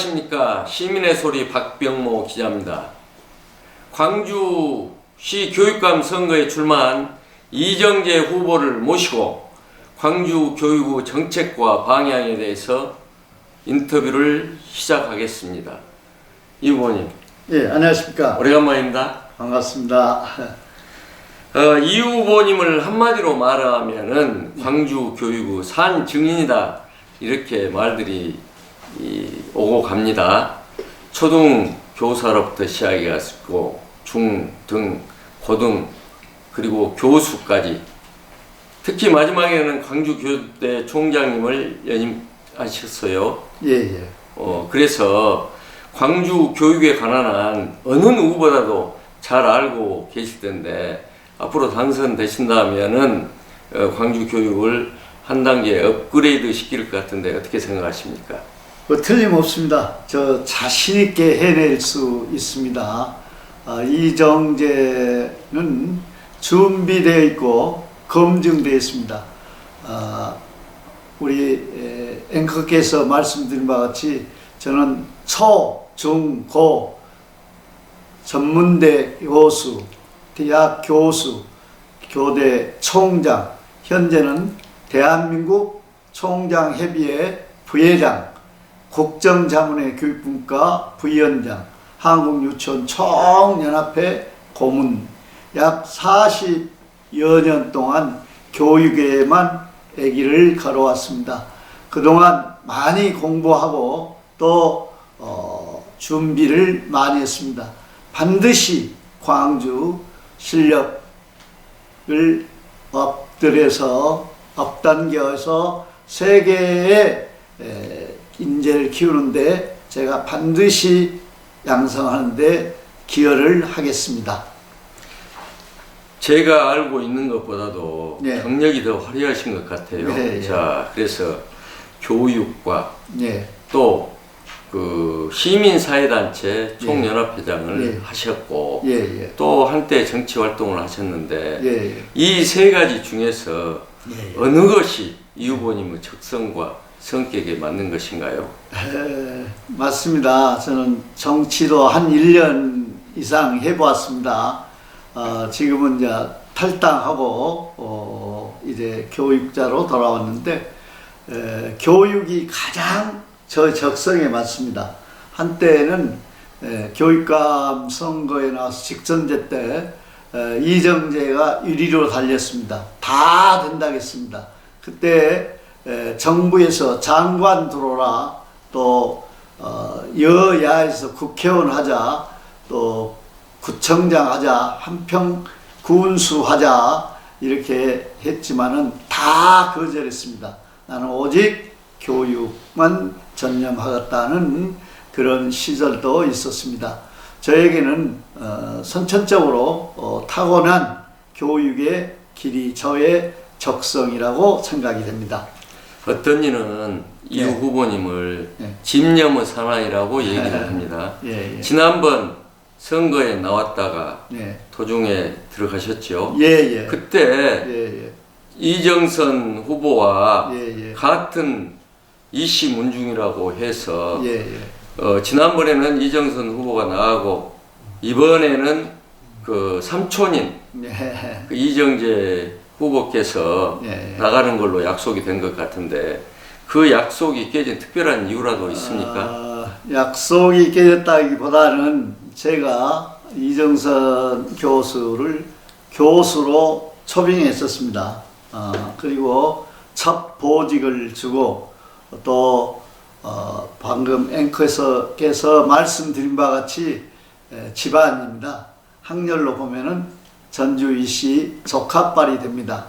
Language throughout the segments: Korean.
안녕하십니까 시민의 소리 박병모 기자입니다. 광주시 교육감 선거에 출마한 이정재 후보를 모시고 광주 교육부 정책과 방향에 대해서 인터뷰를 시작하겠습니다. 이 후보님 예, 안녕하십니까. 오래간만입니다. 반갑습니다. 어, 이 후보님을 한마디로 말하면은 광주 교육부 산 증인이다 이렇게 말들이 이, 오고 갑니다. 초등 교사로부터 시작해가지고 중, 등, 고등 그리고 교수까지 특히 마지막에는 광주 교육대 총장님을 연임하셨어요. 예, 예. 어, 그래서 광주 교육에 관한 한 어느 누구보다도 잘 알고 계실 텐데 앞으로 당선되신다면은 어, 광주 교육을 한 단계 업그레이드 시킬 것 같은데 어떻게 생각하십니까? 뭐 틀림없습니다. 저 자신 있게 해낼 수 있습니다. 아, 이정재는 준비되어 있고 검증되어 있습니다. 아, 우리 에, 앵커께서 말씀드린 바와 같이 저는 초, 중, 고 전문대 교수, 대학 교수, 교대 총장, 현재는 대한민국 총장협의회 부회장, 국정자문회 교육분과 부위원장, 한국유치원 총연합회 고문, 약 40여 년 동안 교육에만 애기를 걸어왔습니다. 그동안 많이 공부하고 또 어, 준비를 많이 했습니다. 반드시 광주 실력을 엎드려서 업단계에서 세계의 에, 인재를 키우는데 제가 반드시 양성하는데 기여를 하겠습니다. 제가 알고 있는 것보다도 네. 경력이 더 화려하신 것 같아요. 네, 예. 자, 그래서 교육과 예, 또그 시민사회단체 총연합회장을 예. 하셨고 예, 예, 또 한때 정치 활동을 하셨는데 예, 예. 이세 가지 중에서 예. 어느 것이 이 후보님의 적성과 성격에 맞는 것인가요? 에, 맞습니다. 저는 정치도 한 1년 이상 해보았습니다. 어, 지금은 이제 탈당하고 어, 이제 교육자로 돌아왔는데 에, 교육이 가장 저 적성에 맞습니다. 한때는 에, 교육감 선거에 나와서 직선제 때 에, 이정재가 1위로 달렸습니다. 다 된다겠습니다. 그때 에, 정부에서 장관 들어라 또 어, 여야에서 국회의원 하자 또 구청장 하자 한평 군수 하자 이렇게 했지만은 다 거절했습니다. 나는 오직 교육만 전념하겠다는 그런 시절도 있었습니다. 저에게는 어, 선천적으로 어, 타고난 교육의 길이 저의 적성이라고 생각이 됩니다. 어떤 이는 이 네. 후보님을 네. 집념의 사나이라고 얘기를 합니다. 예, 예. 지난번 선거에 나왔다가 예. 도중에 들어가셨죠. 예, 예. 그때 예, 예. 이정선 후보와 예, 예. 같은 이씨 문중이라고 해서 예, 예. 어, 지난번에는 이정선 후보가 나가고 이번에는 그 삼촌인 예. 그 이정재 후보께서 예, 예. 나가는 걸로 약속이 된 것 같은데 그 약속이 깨진 특별한 이유라도 있습니까? 아, 약속이 깨졌다기보다는 제가 이정선 교수를 교수로 초빙했었습니다. 아, 그리고 첫 보직을 주고 또 어, 방금 앵커께서 말씀드린 바와 같이 에, 집안입니다. 학렬로 보면은 전주이씨 조카빨이 됩니다.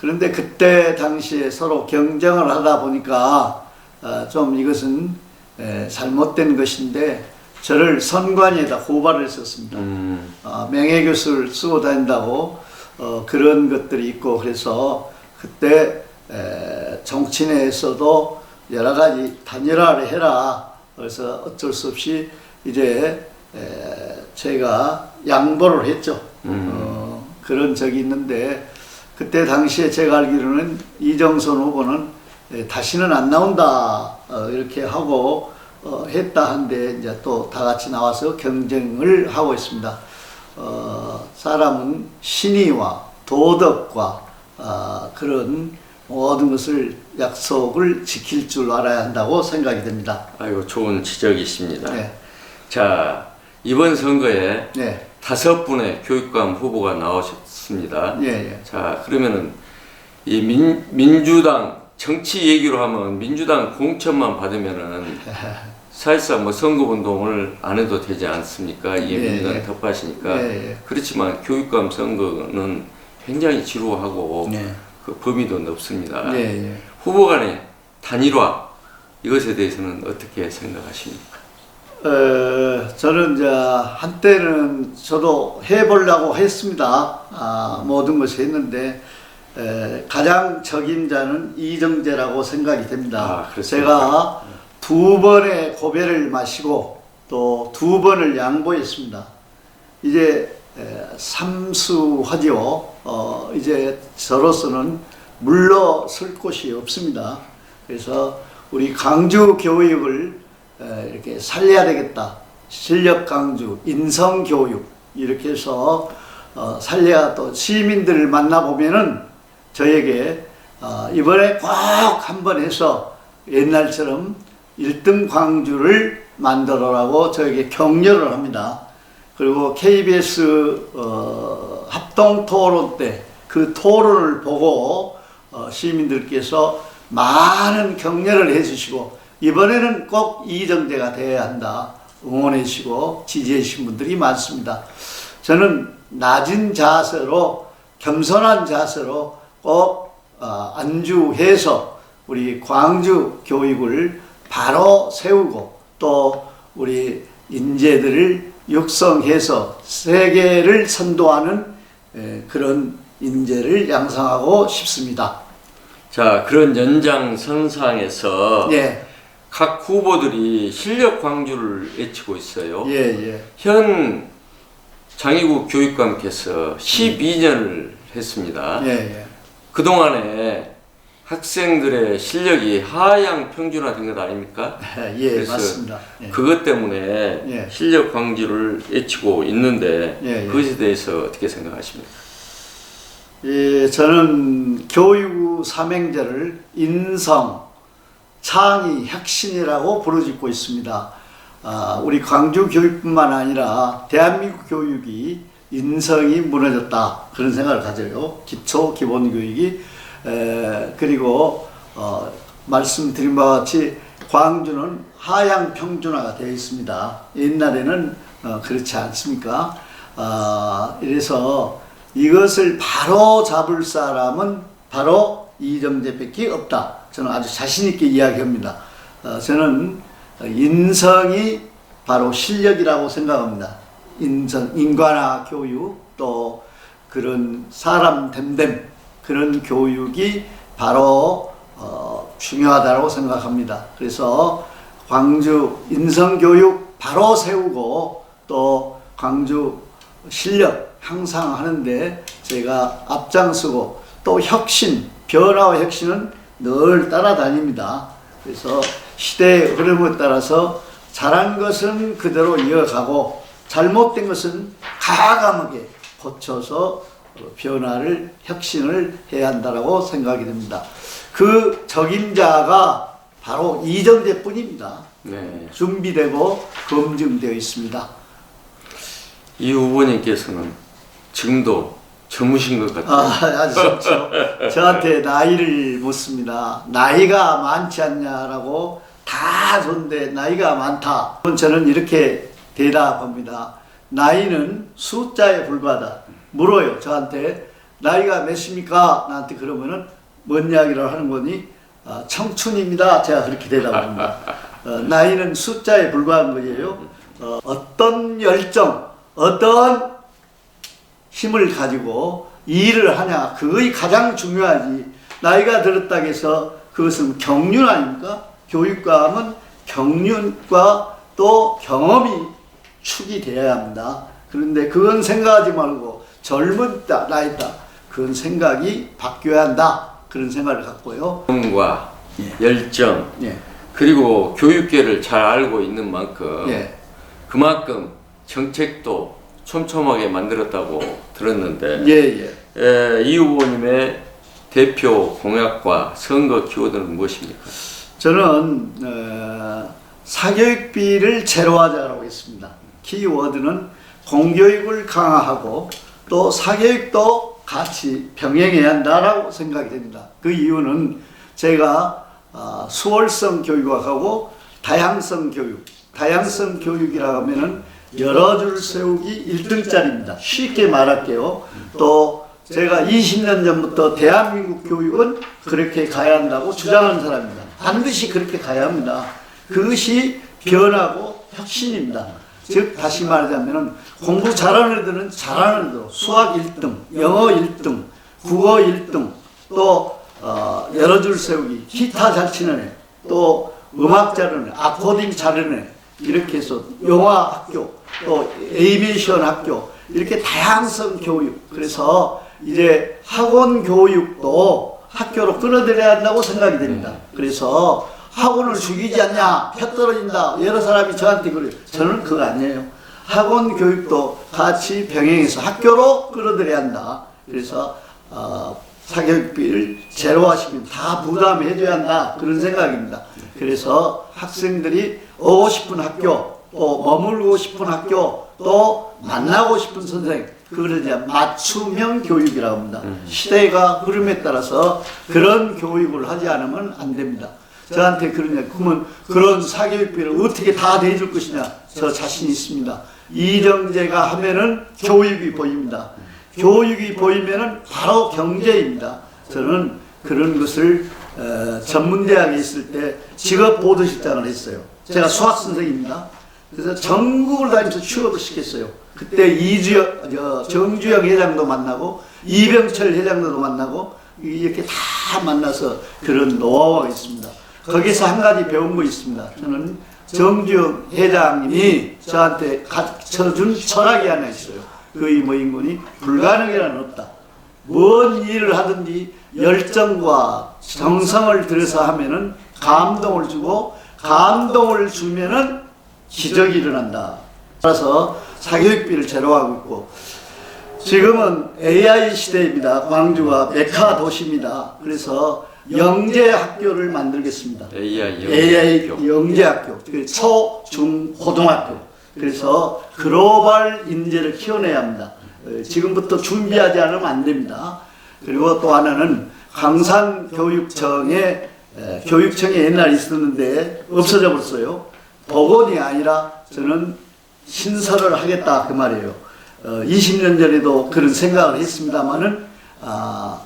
그런데 그때 당시에 서로 경쟁을 하다 보니까 어, 좀 이것은 에, 잘못된 것인데 저를 선관위에다 고발을 했었습니다. 음, 어, 명예교수를 쓰고 다닌다고 어, 그런 것들이 있고 그래서 그때 에, 정치 내에서도 여러 가지 단일화를 해라. 그래서 어쩔 수 없이 이제 에, 제가 양보를 했죠. 음. 어, 그런 적이 있는데 그때 당시에 제가 알기로는 이정선 후보는 에, 다시는 안 나온다 어, 이렇게 하고 어, 했다 한데 이제 또 다 같이 나와서 경쟁을 하고 있습니다. 어, 사람은 신의와 도덕과 아, 그런 모든 것을 약속을 지킬 줄 알아야 한다고 생각이 됩니다. 아이고 좋은 지적이십니다. 네, 자 이번 선거에 네, 다섯 분의 교육감 후보가 나오셨습니다. 예, 예. 자 그러면은 이 민, 민주당 정치 얘기로 하면 민주당 공천만 받으면은 사실상 뭐 선거운동을 안 해도 되지 않습니까? 이게 예, 민주당 예. 텃밭이니까 예, 예. 그렇지만 교육감 선거는 굉장히 지루하고 네. 그 범위도 넓습니다. 예, 예. 후보 간의 단일화 이것에 대해서는 어떻게 생각하십니까? 어, 저는 이제 한때는 저도 해보려고 했습니다. 아, 모든 것을 했는데 에, 가장 적임자는 이정재라고 생각이 됩니다. 아? 제가 두 번의 고배를 마시고 또 두 번을 양보했습니다. 이제 에, 삼수하지요. 어, 이제 저로서는 물러설 곳이 없습니다. 그래서 우리 강주 교육을 에, 이렇게 살려야 되겠다. 실력 강주, 인성 교육 이렇게 해서 어, 살려야 또 시민들을 만나 보면은 저에게 어, 이번에 꼭 한 번 해서 옛날처럼 1등 광주를 만들어라고 저에게 격려를 합니다. 그리고 KBS 어, 합동 토론 때 그 토론을 보고 어, 시민들께서 많은 격려를 해주시고 이번에는 꼭 이정재가 돼야 한다 응원해 주시고 지지해 주신 분들이 많습니다. 저는 낮은 자세로 겸손한 자세로 꼭 어, 안주해서 우리 광주 교육을 바로 세우고 또 우리 인재들을 육성해서 세계를 선도하는 에, 그런 인재를 양성하고 싶습니다. 자 그런 연장선상에서 예, 각 후보들이 실력 광주를 외치고 있어요. 예, 예, 현 장희국 교육감께서 12년을 했습니다. 예, 예. 그동안에 학생들의 실력이 하향 평준화된 것 아닙니까? 예, 그래서 맞습니다. 예. 그것 때문에 예. 실력 광주를 외치고 있는데 예, 예. 그것에 대해서 어떻게 생각하십니까? 예, 저는 교육 삼행제를 인성, 창의, 혁신이라고 부르짖고 있습니다. 아, 우리 광주 교육뿐만 아니라 대한민국 교육이 인성이 무너졌다 그런 생각을 가져요. 기초 기본 교육이 에, 그리고 어, 말씀드린 바와 같이 광주는 하향 평준화가 되어 있습니다. 옛날에는 어, 그렇지 않습니까? 아, 이래서 이것을 바로 잡을 사람은 바로 이정재밖에 없다. 저는 아주 자신 있게 이야기합니다. 어, 저는 인성이 바로 실력이라고 생각합니다. 인성, 인간화 교육 또 그런 사람 됨됨 그런 교육이 바로 어, 중요하다고 생각합니다. 그래서 광주 인성 교육 바로 세우고 또 광주 실력 향상하는데 제가 앞장서고 또 혁신, 변화와 혁신은 늘 따라다닙니다. 그래서 시대의 흐름에 따라서 잘한 것은 그대로 이어가고 잘못된 것은 과감하게 고쳐서 변화를 혁신을 해야 한다라고 생각이 됩니다. 그 적임자가 바로 이정재뿐입니다. 네. 준비되고 검증되어 있습니다. 이 후보님께서는 지금도 젊으신 것 같아요. 아, 아주 좋죠. 저한테 나이를 묻습니다. 나이가 많지 않냐라고 다 좋은데 나이가 많다. 저는 이렇게 대답합니다. 나이는 숫자에 불과하다. 물어요, 저한테. 나이가 몇입니까? 나한테 그러면은 뭔 이야기를 하는 거니? 아, 청춘입니다. 제가 그렇게 대답합니다. 어, 나이는 숫자에 불과한 거예요. 어, 어떤 열정, 어떤 힘을 가지고 일을 하냐 그것이 가장 중요하지 나이가 들었다고 해서 그것은 경륜 아닙니까 교육감은 경륜과 또 경험이 축이 되어야 합니다 그런데 그건 생각하지 말고 젊었다 나이다 그건 생각이 바뀌어야 한다 그런 생각을 갖고요 과 예. 열정 예. 그리고 교육계를 잘 알고 있는 만큼 예. 그만큼 정책도 촘촘하게 만들었다고 들었는데 예, 예. 에, 이 후보님의 대표 공약과 선거 키워드는 무엇입니까? 저는 어, 사교육비를 제로하자라고 했습니다. 키워드는 공교육을 강화하고 또 사교육도 같이 병행해야 한다라고 생각이 됩니다. 그 이유는 제가 어, 수월성 교육하고 다양성 교육, 다양성 교육이라 하면은 여러 줄 세우기 1등짜리입니다. 쉽게 말할게요. 또 제가 20년 전부터 대한민국 교육은 그렇게 가야 한다고 주장하는 사람입니다. 반드시 그렇게 가야 합니다. 그것이 변하고 혁신입니다. 즉 다시 말하자면 공부 잘하는 애들은 잘하는 애들 수학 1등, 영어 1등, 국어 1등, 또 어, 여러 줄 세우기, 기타 잘 치는 애, 또 음악 잘하는 애, 아코딩 잘하는 애, 이렇게 해서 영화 학교, 또 애니메이션 학교, 이렇게 다양성 교육. 그래서 이제 학원 교육도 학교로 끌어들여야 한다고 생각이 됩니다. 그래서 학원을 죽이지 않냐, 펴 떨어진다. 여러 사람이 저한테 그래요. 저는 그거 아니에요. 학원 교육도 같이 병행해서 학교로 끌어들여야 한다. 그래서 어, 사교육비를 제로화시키면 다 부담해줘야 한다. 그런 생각입니다. 그래서 학생들이 오고 싶은 학교, 또 머물고 싶은 학교, 또 만나고 싶은 선생님, 그걸 이제 맞춤형 교육이라고 합니다. 시대가 흐름에 따라서 그런 교육을 하지 않으면 안 됩니다. 저한테 그러냐, 그러면 그런 사교육비를 어떻게 다 내줄 것이냐, 저 자신 있습니다. 이정재가 하면은 교육이 보입니다. 교육이 보이면은 바로 경제입니다. 저는 그런 것을 어, 전문대학에 있을 때 직업 보도실장을 했어요. 제가 수학 선생입니다. 그래서 전국을 다니면서 취업을 시켰어요. 그때 이주영, 저, 정주영 회장도 만나고 이병철 회장도 만나고 이렇게 다 만나서 그런 노하우가 있습니다. 거기서 한 가지 배운 거 있습니다. 저는 정주영 회장님이 저한테 가르쳐준 철학이 하나 있어요. 그의 뭐인군이 불가능이란 없다. 뭔 일을 하든지 열정과 정성을 들여서 하면은 감동을 주고 감동을 주면은 기적이 일어난다. 따라서 사교육비를 제로하고 있고 지금은 AI 시대입니다. 광주가 메카 도시입니다. 그래서 영재 학교를 만들겠습니다. AI AI 영재 학교. 영재학교, 그 초, 중, 고등학교. 그래서 글로벌 인재를 키워내야 합니다. 어, 지금부터 준비하지 않으면 안 됩니다. 그리고 또 하나는 강산교육청에 에, 교육청이 옛날에 있었는데 없어져 버렸어요. 복원이 아니라 저는 신설을 하겠다 그 말이에요. 어, 20년 전에도 그런 생각을 했습니다만은 아,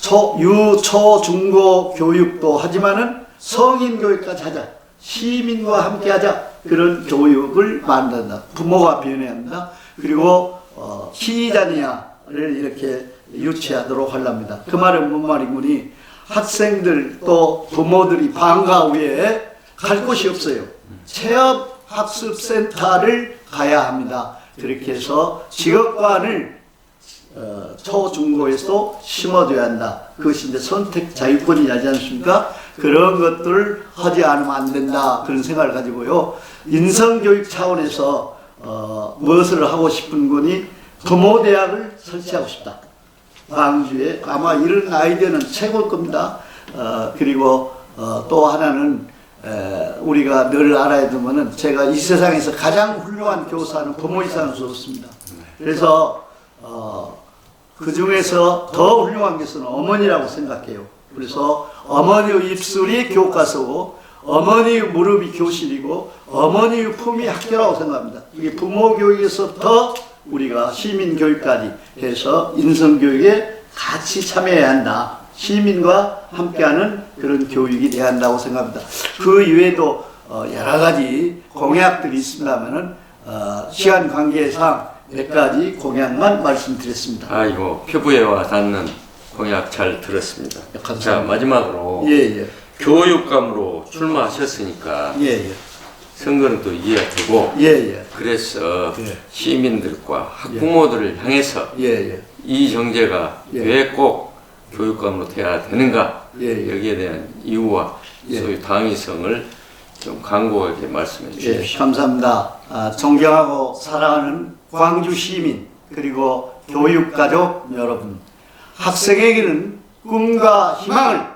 초, 유, 초, 중고 교육도 하지만은 성인 교육까지 하자. 시민과 함께 하자. 그런 교육을 만든다. 부모가 변해야 한다. 그리고, 어, 키자니아를 이렇게 유치하도록 하랍니다. 그 말은 뭔 말이구니? 학생들 또 부모들이 방과 후에 갈 곳이 없어요. 체업 학습센터를 가야 합니다. 그렇게 해서 직업관을 어, 초중고에서 심어줘야 한다. 그것이 이제 선택 자유권이 하지 않습니까? 그런 것들을 하지 않으면 안 된다. 그런 생각을 가지고요. 인성교육 차원에서 어, 무엇을 하고 싶은 분이 부모대학을 설치하고 싶다. 광주에 아마 이런 아이디어는 최고일 겁니다. 어, 그리고 어, 또 하나는 에, 우리가 늘 알아야 되면은 제가 이 세상에서 가장 훌륭한 교사는 부모 이상은 수 없습니다. 그래서 어, 그 중에서 더 훌륭한 것은 어머니라고 생각해요. 그래서 어머니의 입술이 교과서고 어머니의 무릎이 교실이고 어머니의 품이 학교라고 생각합니다. 이게 부모 교육에서부터 우리가 시민 교육까지 해서 인성 교육에 같이 참여해야 한다. 시민과 함께하는 그런 교육이 돼야 한다고 생각합니다. 그 이외에도 어, 여러 가지 공약들이 있습니다만은 어, 시간 관계상 몇 가지 공약만 말씀드렸습니다. 아이고 표부에와 닿는 공약 잘 들었습니다. 감사합니다. 자 마지막으로 예, 예. 교육감으로 출마하셨으니까 예, 예. 선거는 또 이해가 되고 예, 예. 그래서 예. 시민들과 학부모들을 향해서 예, 예. 이 정제가 예. 왜꼭 교육감으로 돼야 되는가 예, 예. 여기에 대한 이유와 예. 소위 당위성을 좀 강고하게 말씀해 예, 주십시오. 감사합니다. 아, 존경하고 사랑하는 광주 시민 그리고 교육 가족 여러분, 학생에게는 꿈과 희망을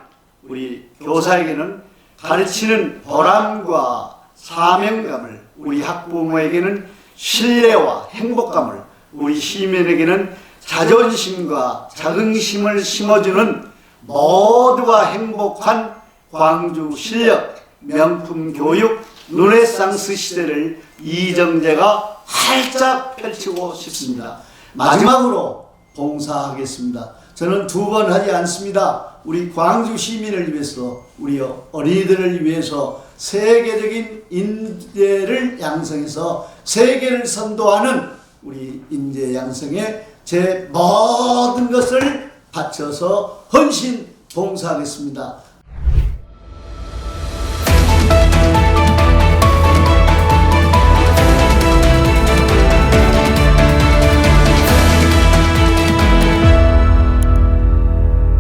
우리 교사에게는 가르치는 보람과 사명감을 우리 학부모에게는 신뢰와 행복감을 우리 시민에게는 자존심과 자긍심을 심어주는 모두가 행복한 광주 실력 명품 교육 르네상스 시대를 이정재가 활짝 펼치고 싶습니다. 마지막으로 봉사하겠습니다. 저는 두 번 하지 않습니다. 우리 광주 시민을 위해서, 우리 어린이들을 위해서 세계적인 인재를 양성해서 세계를 선도하는 우리 인재 양성에 제 모든 것을 바쳐서 헌신 봉사하겠습니다.